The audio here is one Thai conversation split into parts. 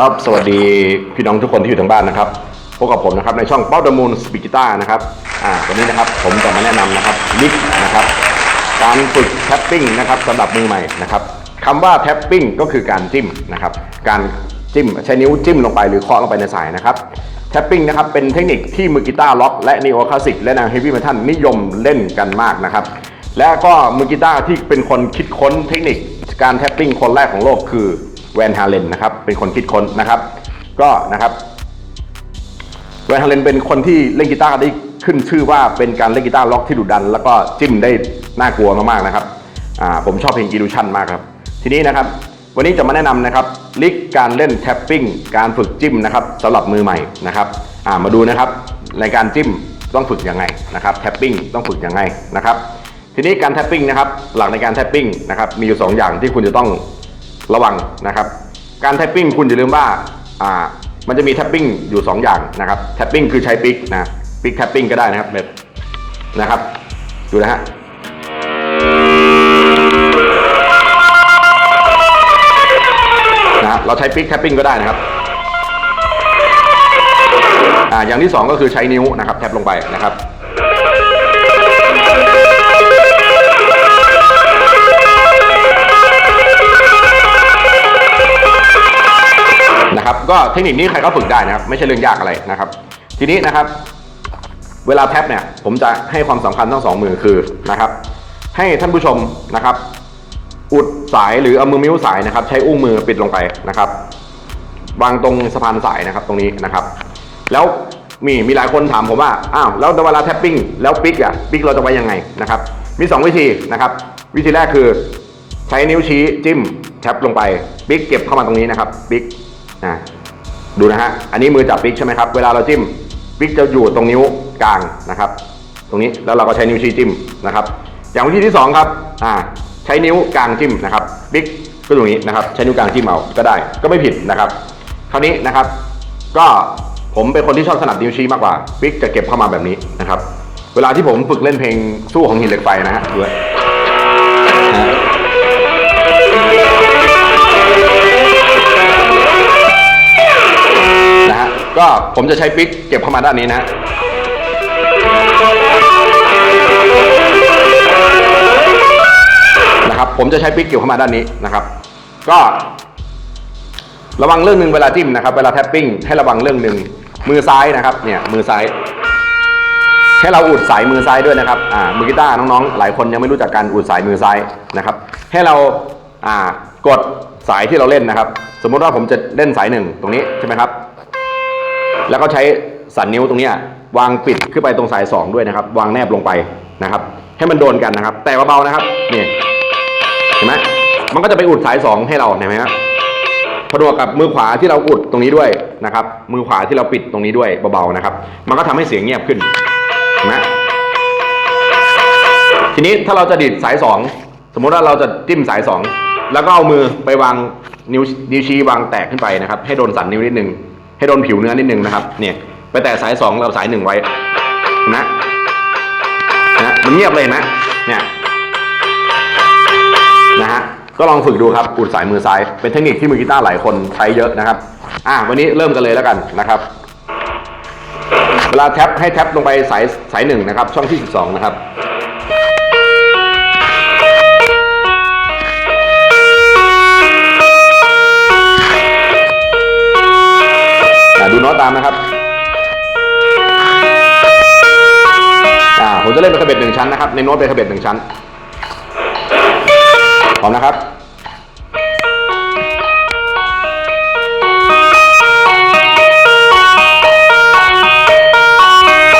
ครับ สวัสดีพี่น้องทุกคนที่อยู่ทางบ้านนะครับพบกับผมนะครับในช่องเป้าดมูลสปีกิต้านะครับอ่าวันนี้นะครับผมจะมาแนะนำนะครับลิกนะครับ การฝึกแท็ปปิ้งนะครับสำหรับมือใหม่นะครับคำว่าแท็ปปิ้งก็คือการจิ้มนะครับการจิ้มใช้นิ้วจิ้มลงไปหรือเคาะลงไปในสายนะครับแท็ปปิ้งนะครับเป็นเทคนิคที่มือกีตาร์ล็อกและนีโอคลาสสิกและแนวเฮฟวี่เมทัลนิยมเล่นกันมากนะครับและก็มือกีตาร์ที่เป็นคนคิดค้นเทคนิค การแท็ปปิ้งคนแรกของโลกคือ แวนฮาเลนนะครับเป็นคนคิดค้นนะครับ ก็นะครับแวนฮาเลนเป็นคนที่เล่นกีตาร์ได้ขึ้นชื่อว่าเป็นการเล่นกีตาร์ล็อกที่ดุดัน แล้วก็จิ้มได้น่ากลัวมากๆนะครับอ่าผมชอบเพลง Illusion มากครับ ทีนี้นะครับ วันนี้จะมาแนะนำนะครับลิกการเล่นแท็ปปิ้งการฝึกจิ้มนะครับสำหรับมือใหม่นะครับอ่ามาดูนะครับในการจิ้มต้องฝึกยังไงนะครับแท็ปปิ้งต้องฝึกยังไงนะครับทีนี้การแท็ปปิ้งนะครับหลักในการแท็ปปิ้งนะครับมีอยู่สองอย่างที่คุณจะต้อง ระวังนะครับ การแท็ปปิ้งคุณอย่าลืมว่าอ่ามันจะมีแท็ปปิ้งอยู่ 2 อย่างนะครับแท็ปปิ้งคือใช้ปิกนะปิกแท็ปปิ้งก็ได้นะครับแบบนะครับดูนะฮะนะเราใช้ปิกแท็ปปิ้งก็ได้นะครับอ่าอย่างที่ 2 ก็คือใช้นิ้วนะครับแท็บลงไปนะครับ ก็เทคนิคนี้ใครก็ฝึกได้นะครับ ไม่ใช่เรื่องยากอะไรนะครับ ทีนี้นะครับ เวลาแท็บเนี่ยผมจะให้ความสำคัญทั้งสองมือคือนะครับ ให้ท่านผู้ชมนะครับ อุดสายหรือเอามือมิ้วสายนะครับ ใช้อุ้งมือปิดลงไปนะครับ วางตรงสะพานสายนะครับตรงนี้นะครับ แล้วมีมีหลายคนถามผมว่าอ้าวแล้วเวลาแท็ปปิ้งแล้วปิกอะปิกเราจะไว้ยังไงนะครับ มี 2 วิธีนะครับ วิธีแรกคือใช้นิ้วชี้จิ้มแท็บลงไปปิกเก็บเข้ามาตรงนี้นะครับปิกนะ ดูนะฮะ อันนี้มือจับปิกใช่ไหมครับ เวลาเราจิ้มปิกจะอยู่ตรงนิ้วกลางนะครับ ตรงนี้แล้วเราก็ใช้นิ้วชี้จิ้มนะครับ อย่างวิธีที่สองครับอ่าใช้นิ้วกลางจิ้มนะครับปิกก็ตรงนี้นะครับ ใช้นิ้วกลางจิ้มเอาก็ได้ ก็ไม่ผิดนะครับ คราวนี้นะครับ ก็ผมเป็นคนที่ชอบถนัดนิ้วชี้มากกว่าปิกจะเก็บเข้ามาแบบนี้นะครับ เวลาที่ผมฝึกเล่นเพลงสู้ของหินเหล็กไฟนะฮะด้วย ก็ผมจะใช้ปิกเก็บเข้ามาด้านนี้นะนะครับ ผมจะใช้ปิกเก็บเข้ามาด้านนี้นะครับ ก็ ระวังเรื่องหนึ่งเวลาจิ้มนะครับ เวลาแท็ปปิ้งให้ระวังเรื่องหนึ่งมือซ้ายนะครับ เนี่ยมือซ้ายให้เราอุดสายมือซ้ายด้วยนะครับ อ่า มือกีตาร์น้องๆ หลายคนยังไม่รู้จักการอุดสายมือซ้ายนะครับ ให้เรา อ่า กดสายที่เราเล่นนะครับ สมมติว่าผมจะเล่นสายหนึ่งตรงนี้ใช่ไหมครับ แล้วก็ใช้สันนิ้วตรงนี้วางปิดขึ้นไปตรงสายสองด้วยนะครับ วางแนบลงไปนะครับ ให้มันโดนกันนะครับ แต่เบาๆนะครับนี่เห็นไหมมันก็จะไปอุดสายสองให้เราเห็นไหมครับพอดวกกับมือขวาที่เราอุดตรงนี้ด้วยนะครับ มือขวาที่เราปิดตรงนี้ด้วยเบาๆนะครับ มันก็ทำให้เสียงเงียบขึ้นเห็นไหมทีนี้ถ้าเราจะดีดสายสองสมมุติว่าเราจะจิ้มสายสองแล้วก็เอามือไปวางนิ้วนิ้วชี้วางแตกขึ้นไปนะครับ ให้โดนสันนิ้วนิดนึง ให้โดนผิวเนื้อนิดนึงนะครับ เนี่ย ไปแตะสายสองเราสายหนึ่งไว้นะนะมันเงียบเลยนะเนี่ยนะฮะก็ลองฝึกดูครับอุดสายมือซ้าย เป็นเทคนิคที่มือกีตาร์หลายคนใช้เยอะนะครับ อะวันนี้เริ่มกันเลยแล้วกันนะครับ เวลาแท็บให้แท็บลงไปสายสายหนึ่งนะครับ ช่องที่ 12 นะครับามนะครับอ่าผมจะเล่นเป็นขบเบ็ดหนึ่งชั้นนะครับในโน้ตเป็นขบเบ็ดหนึ่งชั้นพร้อมนะครับ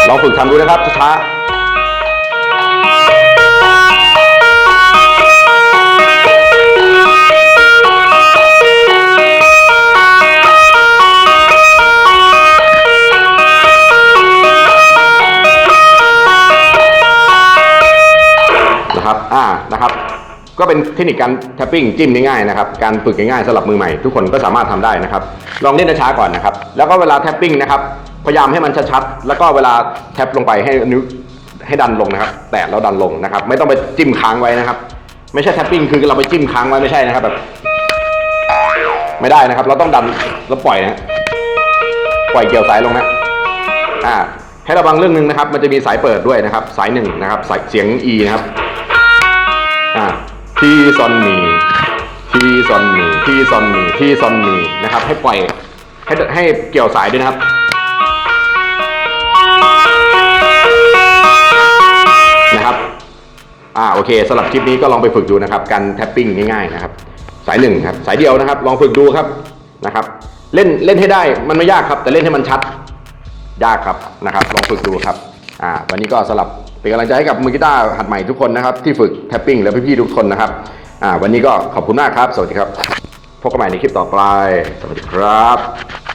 ลองฝึกทำดูนะครับช้า ก็เป็นเทคนิคการแท็ปปิ้งจิ้มง่ายๆนะครับการฝึกง่ายๆสำหรับมือใหม่ทุกคนก็สามารถทำได้นะครับ ลองเล่นช้าก่อนนะครับ แล้วก็เวลาแท็ปปิ้งนะครับพยายามให้มันชัดๆแล้วก็เวลาแท็บลงไปให้นิ้วให้ดันลงนะครับ แตะแล้วดันลงนะครับ ไม่ต้องไปจิ้มค้างไว้นะครับ ไม่ใช่แท็ปปิ้งคือเราไปจิ้มค้างไว้ไม่ใช่นะครับแบบไม่ได้นะครับ เราต้องดันแล้วปล่อยนะปล่อยเกี่ยวสายลงนะอ่าให้ระวังเรื่องหนึ่งนะครับ มันจะมีสายเปิดด้วยนะครับ สายหนึ่งนะครับสายเสียง E นะครับอ่า ทีซอนมีทีซอนมีทีซอนมีทีซอนมีนะครับ ให้ปล่อยให้ให้เกี่ยวสายด้วยนะครับนะครับอ่าโอเคสำหรับคลิปนี้ก็ลองไปฝึกดูนะครับ การแท็ปปิ้งง่ายๆนะครับ สายหนึ่งครับ สายเดียวนะครับ ลองฝึกดูครับนะครับ เล่นเล่นให้ได้มันไม่ยากครับ แต่เล่นให้มันชัด ยากครับนะครับ ลองฝึกดูครับอ่าวันนี้ก็สำหรับ เป็นกำลังใจให้กับมือกีตาร์หัดใหม่ทุกคนนะครับ ที่ฝึกแท็ปปิ้งและพี่ๆทุกคนนะครับอ่าวันนี้ก็ขอบคุณมากครับ สวัสดีครับ พบกันใหม่ในคลิปต่อไป สวัสดีครับ